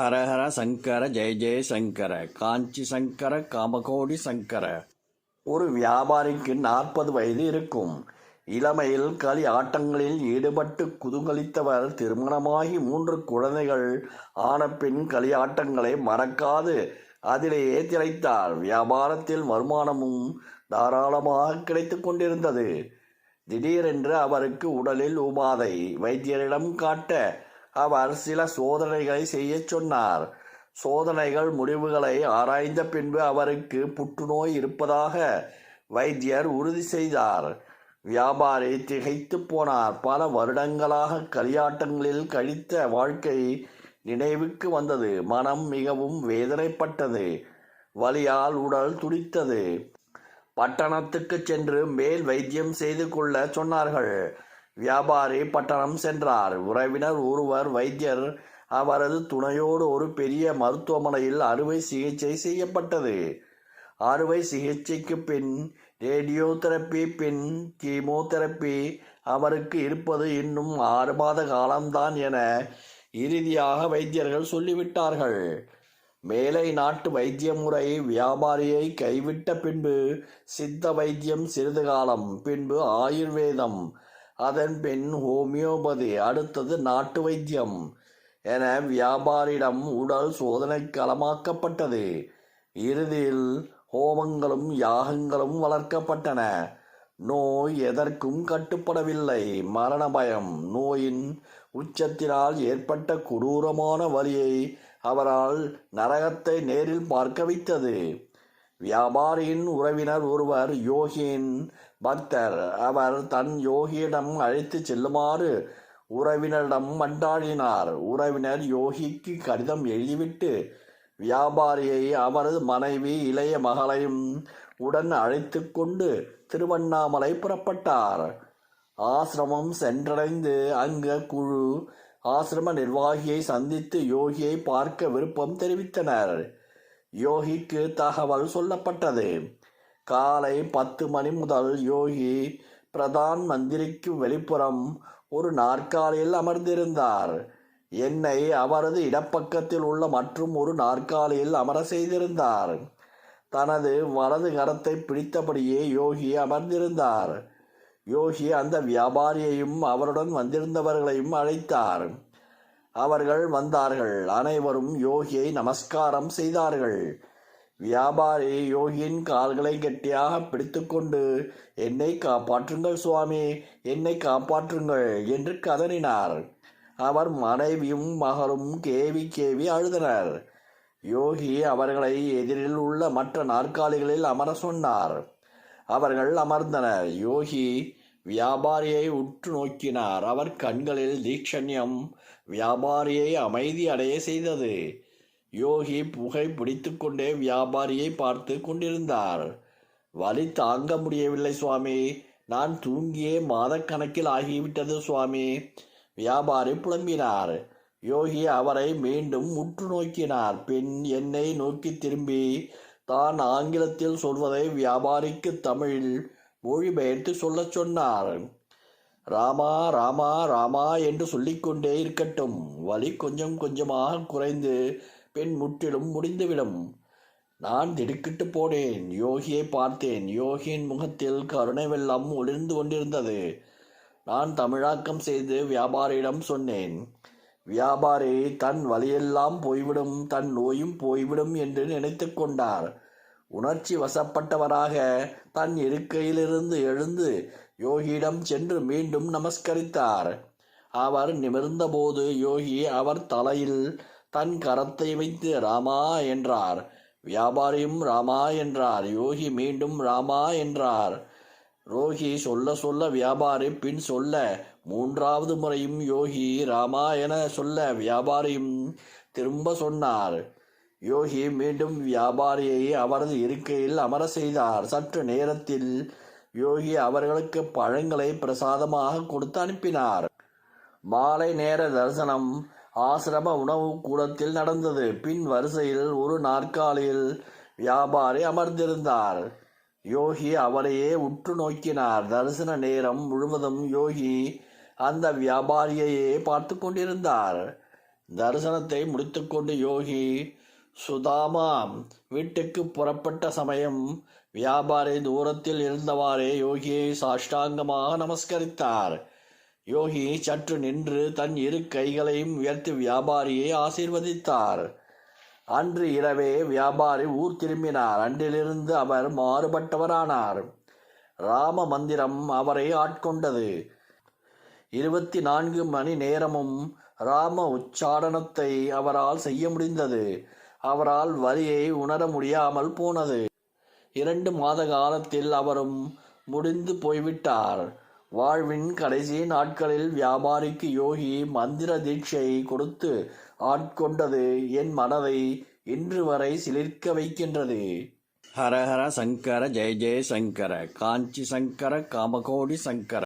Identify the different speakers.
Speaker 1: ஹரஹர சங்கர ஜெய ஜெய சங்கர காஞ்சி சங்கர காமகோடி சங்கர. ஒரு வியாபாரிக்கு நாற்பது வயது இருக்கும். இளமையில் களி ஆட்டங்களில் ஈடுபட்டு குதூகலித்தவர் திருமணமாகி மூன்று குழந்தைகள் ஆன பின் களியாட்டங்களை மறக்காது. அதிலேயே திளைத்தார். வியாபாரத்தில் வருமானமும் தாராளமாக கிடைத்துக் கொண்டிருந்தது. திடீரென்று அவருக்கு உடலில் உபாதை வைத்தியரிடம் காட்ட அவர் சில சோதனைகளை செய்யச் சொன்னார். சோதனைகள் முடிவுகளை ஆராய்ந்த பின்பு அவருக்கு புற்றுநோய் இருப்பதாக வைத்தியர் உறுதி செய்தார். வியாபாரி திகைத்து போனார். பல வருடங்களாக களியாட்டங்களில் கழித்த வாழ்க்கை நினைவுக்கு வந்தது. மனம் மிகவும் வேதனைப்பட்டது. வலியால் உடல் துடித்தது. பட்டணத்துக்கு சென்று மேல் வைத்தியம் செய்து கொள்ள சொன்னார்கள். வியாபாரி பட்டணம் சென்றார். உறவினர் ஒருவர் வைத்தியர் அவரது துணையோடு ஒரு பெரிய மருத்துவமனையில் அறுவை சிகிச்சை செய்யப்பட்டது. அறுவை சிகிச்சைக்கு பின் ரேடியோதெரப்பி பின் கீமோதெரப்பி அவருக்கு இருப்பது இன்னும் ஆறு மாத காலம்தான் என இறுதியாக வைத்தியர்கள் சொல்லிவிட்டார்கள். மேலை நாட்டு வைத்திய முறை வியாபாரியை கைவிட்ட பின்பு சித்த வைத்தியம் சிறிது காலம் பின்பு ஆயுர்வேதம் அதன் பின் ஹோமியோபதி அடுத்தது நாட்டு வைத்தியம் என வியாபாரியிடம் உடல் சோதனை களமாக்கப்பட்டது. இறுதியில் ஹோமங்களும் யாகங்களும் வளர்க்கப்பட்டன. நோய் எதற்கும் கட்டுப்படவில்லை. மரண பயம் நோயின் உச்சத்தினால் ஏற்பட்ட கொடூரமான வலியை அவரால் நரகத்தை நேரில் பார்க்க வைத்தது. வியாபாரியின் உறவினர் ஒருவர் யோகியின் பக்தர். அவர் தன் யோகியிடம் அழைத்து செல்லுமாறு உறவினரிடம் மன்றாடினார். உறவினர் யோகிக்கு கடிதம் எழுதிவிட்டு வியாபாரியை அவரது மனைவி இளைய மகளையும் உடன் அழைத்து கொண்டு திருவண்ணாமலை புறப்பட்டார். ஆசிரமம் சென்றடைந்து அங்க குழு ஆசிரம நிர்வாகியை சந்தித்து யோகியை பார்க்க விருப்பம் தெரிவித்தனர். யோகிக்கு தகவல் சொல்லப்பட்டது. காலை பத்து மணி முதல் யோகி பிரதான் மந்திரிக்கு வெளிப்புறம் ஒரு நாற்காலியில் அமர்ந்திருந்தார். என்னை அவரது இடப்பக்கத்தில் உள்ள மற்றும் ஒரு நாற்காலியில் அமர செய்திருந்தார். தனது வலது கரத்தை பிடித்தபடியே யோகி அமர்ந்திருந்தார். யோகி அந்த வியாபாரியையும் அவருடன் வந்திருந்தவர்களையும் அழைத்தார். அவர்கள் வந்தார்கள். அனைவரும் யோகியை நமஸ்காரம் செய்தார்கள். வியாபாரி யோகியின் கால்களை கெட்டியாக பிடித்துக்கொண்டு என்னை காப்பாற்றுங்கள் சுவாமி என்னை காப்பாற்றுங்கள் என்று கதறினார். அவர் மனைவியும் மகளும் கேவி கேவி அழுதனர். யோகி அவர்களை எதிரில் உள்ள மற்ற நாற்காலிகளில் அமர சொன்னார். அவர்கள் அமர்ந்தனர். யோகி வியாபாரியை உற்று நோக்கினார். அவர் கண்களில் தீட்சண்யம் வியாபாரியை அமைதி அடைய செய்தது. யோகி புகை பிடித்துக்கொண்டே வியாபாரியை பார்த்து கொண்டிருந்தார். வலி தாங்க முடியவில்லை சுவாமி. நான் தூங்கியே மாதக்கணக்கில் ஆகிவிட்டது சுவாமி. வியாபாரி புலம்பினார். யோகி அவரை மீண்டும் உற்று நோக்கினார். பின் என்னை நோக்கி திரும்பி தான் ஆங்கிலத்தில் சொல்வதை வியாபாரிக்கு தமிழில் மொழிபெயர்த்து சொல்லச் சொன்னார். ராமா ராமா ராமா என்று சொல்லிக்கொண்டே இருக்கட்டும். வலி கொஞ்சம் கொஞ்சமாக குறைந்து பின் முற்றிலும் முடிந்துவிடும். நான் திடுக்கிட்டு போனேன். யோகியை பார்த்தேன். யோகியின் முகத்தில் கருணை வெள்ளம் ஒளிர்ந்து கொண்டிருந்தது. நான் தமிழாக்கம் செய்து வியாபாரியிடம் சொன்னேன். வியாபாரி தன் வழியெல்லாம் போய்விடும் தன் நோயும் போய்விடும் என்று நினைத்து கொண்டார். உணர்ச்சி வசப்பட்டவராக தன் இருக்கையிலிருந்து எழுந்து யோகியிடம் சென்று மீண்டும் நமஸ்கரித்தார். அவர் நிமிர்ந்தபோது யோகி அவர் தலையில் தன் கரத்தை வைத்து ராமா என்றார். வியாபாரியும் ராமா என்றார். யோகி மீண்டும் ராமா என்றார். ரோகி சொல்ல சொல்ல வியாபாரி பின் சொல்ல மூன்றாவது முறையும் யோகி ராமா என சொல்ல வியாபாரியும் திரும்ப சொன்னார். யோகி மீண்டும் வியாபாரியை அவரது இருக்கையில் அமர செய்தார். சற்று நேரத்தில் யோகி அவர்களுக்கு பழங்களை பிரசாதமாக கொடுத்து அனுப்பினார். மாலை நேர தரிசனம் ஆசிரம உணவு கூடத்தில் நடந்தது. பின் வரிசையில் ஒரு நாற்காலியில் வியாபாரி அமர்ந்திருந்தார். யோகி அவரையே உற்று நோக்கினார். தரிசன நேரம் முழுவதும் யோகி அந்த வியாபாரியையே பார்த்து கொண்டிருந்தார். தரிசனத்தை முடித்துக்கொண்டு யோகி சுதாமா வீட்டுக்கு புறப்பட்ட சமயம் வியாபாரி தூரத்தில் இருந்தவாறே யோகியை சாஷ்டாங்கமாக நமஸ்கரித்தார். யோகி சற்று நின்று தன் இரு கைகளையும் உயர்த்தி வியாபாரியை ஆசீர்வதித்தார். அன்று இரவே வியாபாரி ஊர் திரும்பினார். அன்றிலிருந்து அவர் மாறுபட்டவரானார். ராம மந்திரம் அவரை ஆட்கொண்டது. இருபத்தி நான்கு மணி நேரமும் ராம உச்சாரணத்தை அவரால் செய்ய முடிந்தது. அவரால் வரியை உணர முடியாமல் போனது. இரண்டு மாத காலத்தில் அவரும் முடிந்து போய்விட்டார். வாழ்வின் கடைசி நாட்களில் வியாபாரிக்கு யோகி மந்திர தீட்சை கொடுத்து ஆட்கொண்டது என் மனதை இன்று வரை சிலிர்க்க வைக்கின்றது. ஹரஹர சங்கர ஜெய ஜெய சங்கர காஞ்சி சங்கர காமகோடி சங்கர.